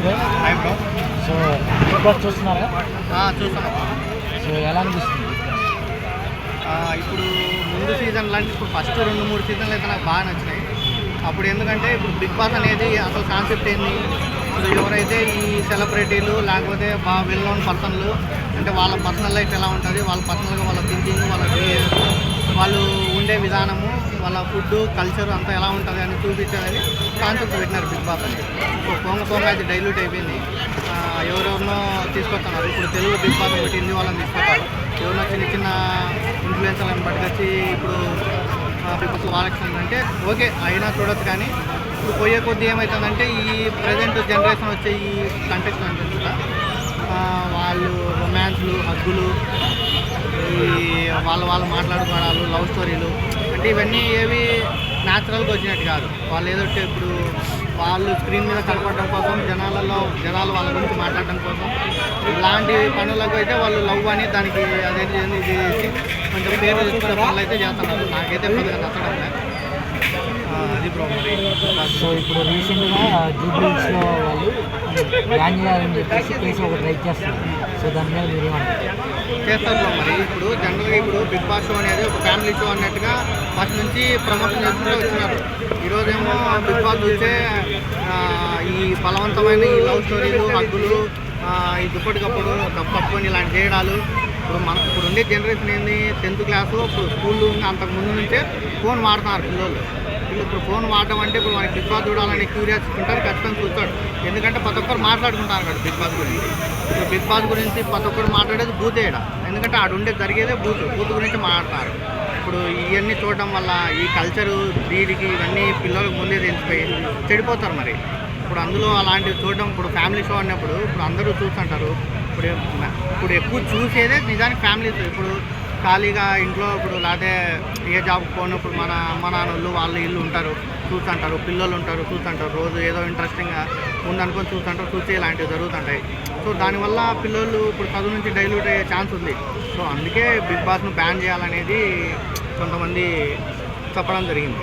Bro bro so boss చూస్తున్నారా? చూసాను so ఎలా అనిపిస్తుంది? ఇప్పుడు ముందు సీజన్ లాంటి ఇప్పుడు ఫస్ట్ రెండు మూడు సీజన్లు అయితే నాకు బాగా నచ్చినాయి. అప్పుడు ఎందుకంటే ఇప్పుడు బిగ్ బాస్ అనేది అసలు కాన్సెప్ట్ ఏంది? ఇప్పుడు ఎవరైతే ఈ సెలబ్రిటీలు లేకపోతే బాగా వెల్ నోన్ పర్సన్లు అంటే వాళ్ళ పర్సనల్ లైఫ్ ఎలా ఉంటుంది వాళ్ళ పర్సనల్గా వాళ్ళ థింకింగ్ వాళ్ళ వాళ్ళు ఉండే విధానము వాళ్ళ ఫుడ్ కల్చర్ అంతా ఎలా ఉంటుంది అని చూపించేదని కాన్సెప్ట్ పెట్టినారు బిగ్ బాస్ అని. సో పొంగ పొంగ అది డైల్యూట్ అయిపోయింది. ఎవరెవరినో తీసుకొస్తున్నారు. ఇప్పుడు తెలుగు బిగ్ బాస్ ఒకటి హిందీ వాళ్ళని తీసుకొస్తారు. ఎవరినో చిన్న చిన్న ఇన్ఫ్లుయెన్సర్లను పట్టుకొచ్చి ఇప్పుడు బిగ్ బాస్ వాళ్ళకి అంటే ఓకే అయినా చూడొచ్చు కానీ ఇప్పుడు పోయే కొద్దీ ఏమవుతుందంటే ఈ ప్రజెంట్ జనరేషన్ వచ్చే ఈ కంటెక్స్ కూడా వాళ్ళు రొమాన్స్లు హగ్గులు ఈ వాళ్ళ వాళ్ళు మాట్లాడుకోవడాలు లవ్ స్టోరీలు అంటే ఇవన్నీ ఏవి న్యాచురల్గా వచ్చినట్టు కాదు వాళ్ళు ఏదో ఒకటి ఇప్పుడు వాళ్ళు స్క్రీన్ మీద కనపడడం కోసం జనాలలో జనాలు వాళ్ళ గురించి మాట్లాడడం కోసం ఇలాంటి పనులకు అయితే వాళ్ళు లవ్ అని దానికి అదే ఇది చేసి కొంచెం పేరు తెచ్చుకునే పనులు అయితే చేస్తున్నారు నాకైతే కొద్దిగా నచ్చడం లేదు. అది సో ఇప్పుడు రీసెంట్గా జూబ్లీస్లో వాళ్ళు బ్యాన్ చేయాలని చెప్పేసి కేసు ఒకటి రైట్ చేస్తారు సో దాని మీద మీరు చేస్తారు మరి. ఇప్పుడు జనరల్గా ఇప్పుడు బిగ్ బాస్ షో అనేది ఒక ఫ్యామిలీ షో అన్నట్టుగా ఫస్ట్ నుంచి ప్రమోషన్ చేసుకుంటూ వచ్చినారు. ఈరోజేమో బిగ్ బాస్ చూస్తే ఈ బలవంతమైన ఈ లవ్ స్టోరీలు ఆ, ఈ దుప్పటికప్పుడు కప్పుకొని ఇలాంటి చేయడాలు. ఇప్పుడు మన ఇప్పుడు ఉండే జనరేషన్ ఏంది? టెన్త్ క్లాసు ఇప్పుడు స్కూల్లో అంతకు ముందు నుంచే ఫోన్ వాడుతున్నారు పిల్లలు. ఇప్పుడు ఫోన్ వాడడం అంటే ఇప్పుడు మనకి బిగ్ బాస్ చూడాలని క్యూరియాసిటీ ఉంటారు ఖచ్చితంగా చూస్తాడు. ఎందుకంటే ప్రతి ఒక్కరు మాట్లాడుకుంటారు కదా బిగ్ బాస్ గురించి. ఇప్పుడు బిగ్ బాస్ గురించి ప్రతి ఒక్కరు మాట్లాడేది బూత్ ఏడ? ఎందుకంటే ఆడ ఉండే జరిగేదే బూత్ బూత్ గురించి మాట్లాడతారు. ఇప్పుడు ఇవన్నీ చూడడం వల్ల ఈ కల్చరు దీనికి ఇవన్నీ పిల్లలకు ముందే తెలిసిపోయి చెడిపోతారు మరి. ఇప్పుడు అందులో అలాంటివి చూడడం ఇప్పుడు ఫ్యామిలీ షో అన్నప్పుడు ఇప్పుడు అందరూ చూస్తుంటారు. ఇప్పుడు ఇప్పుడు ఎక్కువ చూసేదే నిజానికి ఫ్యామిలీ ఇప్పుడు ఖాళీగా ఇంట్లో ఇప్పుడు లేకపోతే ఏ జాబ్కి పోయినప్పుడు మన అమ్మ నాన్నలు వాళ్ళు ఇల్లు ఉంటారు చూస్తుంటారు పిల్లలు ఉంటారు చూస్తుంటారు. రోజు ఏదో ఇంట్రెస్టింగ్గా ఉందనుకొని చూస్తుంటారు చూసి ఇలాంటివి జరుగుతుంటాయి. సో దానివల్ల పిల్లలు ఇప్పుడు చదువు నుంచి డైల్యూట్ అయ్యే ఛాన్స్ ఉంది. సో అందుకే బిగ్ బాస్ను బ్యాన్ చేయాలనేది కొంతమంది చెప్పడం జరిగింది.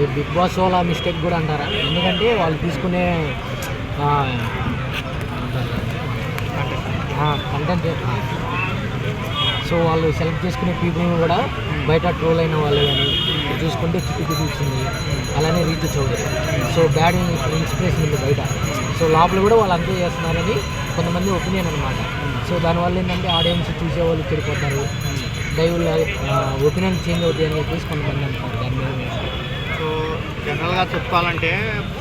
ఈ బిగ్ బాస్ వాళ్ళ మిస్టేక్ కూడా అంటారా? ఎందుకంటే వాళ్ళు తీసుకునే కంటెంట్ సో వాళ్ళు సెలెక్ట్ చేసుకునే పీపుల్ని కూడా బయట ట్రోల్ అయిన వాళ్ళు కానీ చూసుకుంటే చిక్కి చూసింది అలానే రీతి చౌదరి. సో బ్యాడ్ ఇన్స్పిరేషన్ ఉంది బయట. సో లోపల కూడా వాళ్ళు అంతే చేస్తున్నారని కొంతమంది ఒపీనియన్ అనమాట సో దానివల్ల ఏంటంటే ఆడియన్స్ చూసేవాళ్ళు చెడిపోతారు. దైవుల ఒపీనియన్ చేంజ్ అవుతాయి అని చెప్పేసి కొంతమంది అనుకుంటారు దాని మీద జనరల్గా చెప్పాలంటే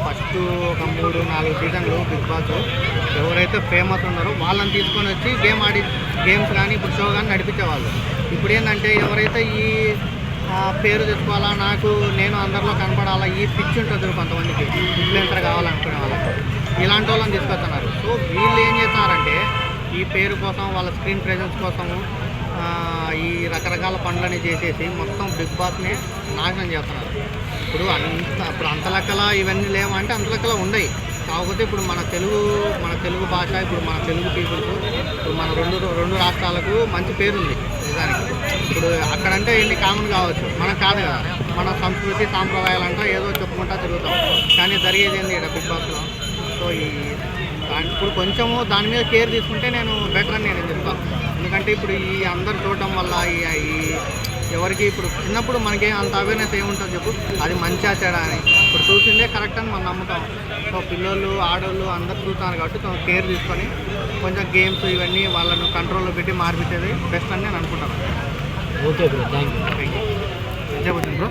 ఫస్ట్ ఒక మూడు నాలుగు సీజన్లు బిగ్ బాస్. ఎవరైతే ఫేమస్ ఉన్నారో వాళ్ళని తీసుకొని వచ్చి గేమ్ ఆడి గేమ్స్ కానీ ఇప్పుడు షో కానీ నడిపించేవాళ్ళు. ఇప్పుడు ఏంటంటే ఎవరైతే ఈ పేరు తెచ్చుకోవాలా నాకు నేను అందరిలో కనపడాలా ఈ పిచ్చి ఉంటుంది కొంతమందికి. ఇన్ఫ్లుయెన్సర్ కావాలనుకునే వాళ్ళకి. ఇలాంటి వాళ్ళని తీసుకొస్తున్నారు. సో వీళ్ళు ఏం చేస్తున్నారంటే ఈ పేరు కోసం వాళ్ళ స్క్రీన్ ప్రెజెన్స్ కోసము ఈ రకరకాల పనులని చేసేసి మొత్తం బిగ్ బాస్ని నాశనం చేస్తున్నారు. ఇప్పుడు అంత ఇప్పుడు అంత లెక్కల ఇవన్నీ లేవంటే అంత లెక్కల ఉన్నాయి కాకపోతే ఇప్పుడు మన తెలుగు మన తెలుగు భాష ఇప్పుడు మన తెలుగు పీపుల్స్ ఇప్పుడు మన రెండు రెండు రాష్ట్రాలకు మంచి పేరు ఉంది నిజానికి. ఇప్పుడు అక్కడంటే ఇన్ని కామన్ కావచ్చు? మనకు కాదు కదా. మన సంస్కృతి సాంప్రదాయాలంటే ఏదో చెప్పుకుంటా తిరుగుతాం. కానీ జరిగేది ఏంది ఇక్కడ బిగ్ బాస్లో? సో ఈ ఇప్పుడు కొంచెము దాని మీద కేర్ తీసుకుంటే నేను బెటర్ అని నేను చెప్తాను ఎందుకంటే ఇప్పుడు ఈ అందరు చూడటం వల్ల ఈ ఎవరికి ఇప్పుడు చిన్నప్పుడు మనకి అంత అవేర్నెస్ ఏముంటుంది చెప్పు. అది మంచిగా చెడా అని. ఇప్పుడు చూసిందే కరెక్ట్ అని మనం నమ్ముతాం. సో పిల్లలు ఆడవాళ్ళు అందరు చూస్తున్నారు కాబట్టి కొంచెం కేర్ తీసుకొని కొంచెం గేమ్స్ ఇవన్నీ వాళ్ళను కంట్రోల్లో పెట్టి మార్పించేది బెస్ట్ అని నేను అనుకుంటాను. Okay bro thank you thank you bro